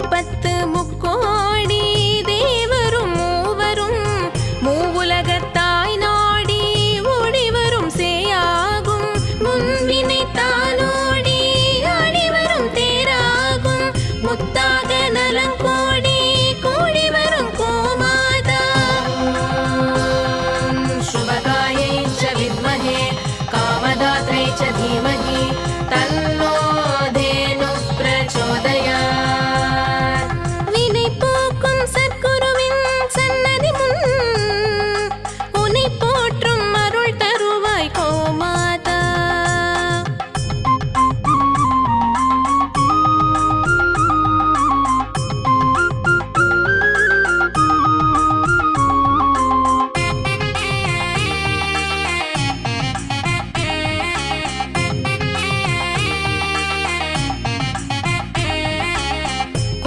முப்பத்து முக்கோடி தேவரும் மூவரும் மூவுலகத்தாய் நாடி ஒடிவரும் சேயாகும். முன்வினை தானோடி அடிவரும் தேராகும். முத்த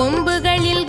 கொம்புகளில்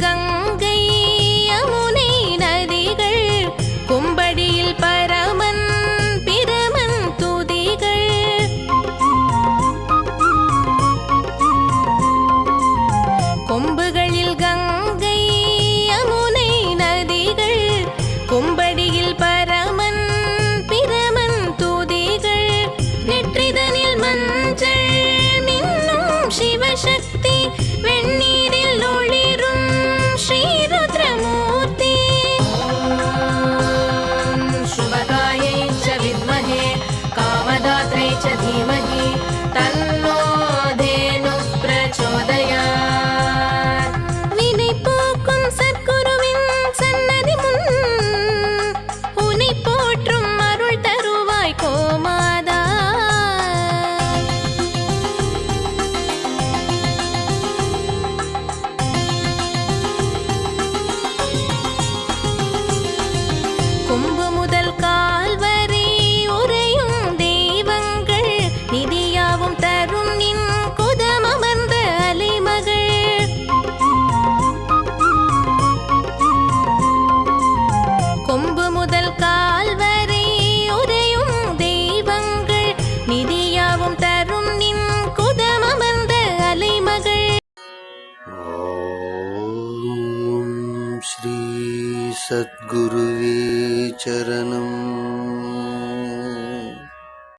யாவும் தரும் நின் குதமமர்ந்த அலைமகள். ஸ்ரீ சத்குருவே சரணம்.